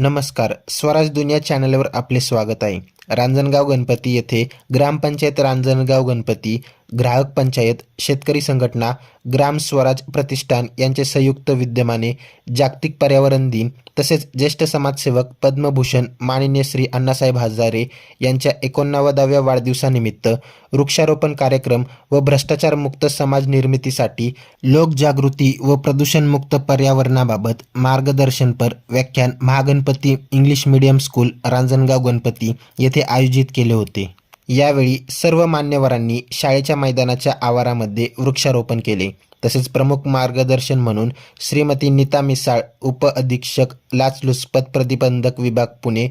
नमस्कार. स्वराज दुनिया चॅनलवर आपले स्वागत आहे. रांजणगाव गणपती येथे ग्रामपंचायत रांजणगाव गणपती ग्राहक पंचायत शेतकरी संघटना ग्राम स्वराज प्रतिष्ठान यांचे संयुक्त विद्यमाने जागतिक पर्यावरण दिन तसेच ज्येष्ठ समाजसेवक पद्मभूषण माननीय श्री अण्णासाहेब हजारे यांच्या एकोणनव्वदाव्या वाढदिवसानिमित्त वृक्षारोपण कार्यक्रम व भ्रष्टाचारमुक्त समाज निर्मितीसाठी लोकजागृती व प्रदूषणमुक्त पर्यावरणाबाबत मार्गदर्शनपर व्याख्यान Mahaganpati English medium school Ranjangaon Ganpati येथे आयोजित केले होते. यावेळी सर्व मान्यवरांनी शाळेच्या मैदानाच्या आवारामध्ये वृक्षारोपण केले. तसेच प्रमुख मार्गदर्शन म्हणून श्रीमती नीता मिसाळ उपअधीक्षक लाचलुचपत प्रतिबंधक विभाग पुणे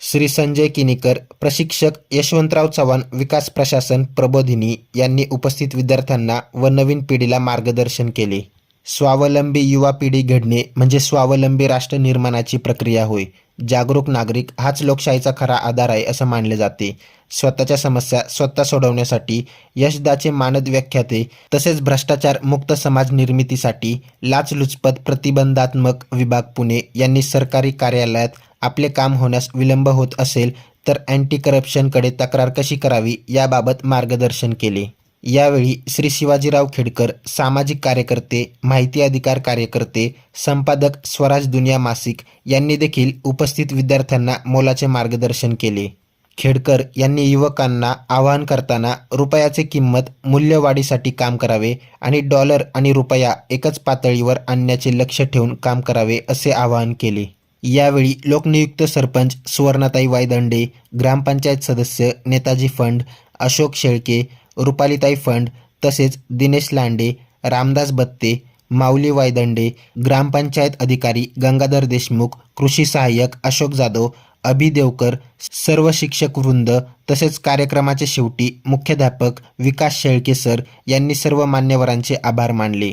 श्री संजय किनीकर प्रशिक्षक यशवंतराव चव्हाण विकास प्रशासन प्रबोधिनी यांनी उपस्थित विद्यार्थ्यांना व नवीन पिढीला मार्गदर्शन केले. स्वावलंबी युवा पिढी घडणे म्हणजे स्वावलंबी राष्ट्र निर्माणाची प्रक्रिया होय. जागरूक नागरिक हाच लोकशाहीचा खरा आधार आहे असं मानले जाते. स्वतःच्या समस्या स्वतः सोडवण्यासाठी यशदाचे मानद व्याख्याते तसेच भ्रष्टाचार मुक्त समाज निर्मितीसाठी लाचलुचपत प्रतिबंधात्मक विभाग पुणे यांनी सरकारी कार्यालयात आपले काम होण्यास विलंब होत असेल तर अँटी करप्शनकडे तक्रार कशी करावी याबाबत मार्गदर्शन केले. यावेळी श्री शिवाजीराव खेडकर सामाजिक कार्यकर्ते माहिती अधिकार कार्यकर्ते संपादक स्वराज दुनिया मासिक यांनी देखील उपस्थित विद्यार्थ्यांना मोलाचे मार्गदर्शन केले. खेडकर यांनी युवकांना आवाहन करताना रुपयाचे किंमत मूल्यवाढीसाठी काम करावे आणि डॉलर आणि रुपया एकच पातळीवर आणण्याचे लक्ष ठेवून काम करावे असे आवाहन केले. यावेळी लोकनियुक्त सरपंच सुवर्णाताई वायदंडे ग्रामपंचायत सदस्य नेताजी फंड अशोक शेळके रुपालीताई फंड तसेच दिनेश लांडे रामदास बत्ते माऊली वायदंडे ग्रामपंचायत अधिकारी गंगाधर देशमुख कृषी सहाय्यक अशोक जाधव अभि देवकर सर्व शिक्षक वृंद तसेच कार्यक्रमाचे शेवटी मुख्याध्यापक विकास शेळके सर यांनी सर्व मान्यवरांचे आभार मानले.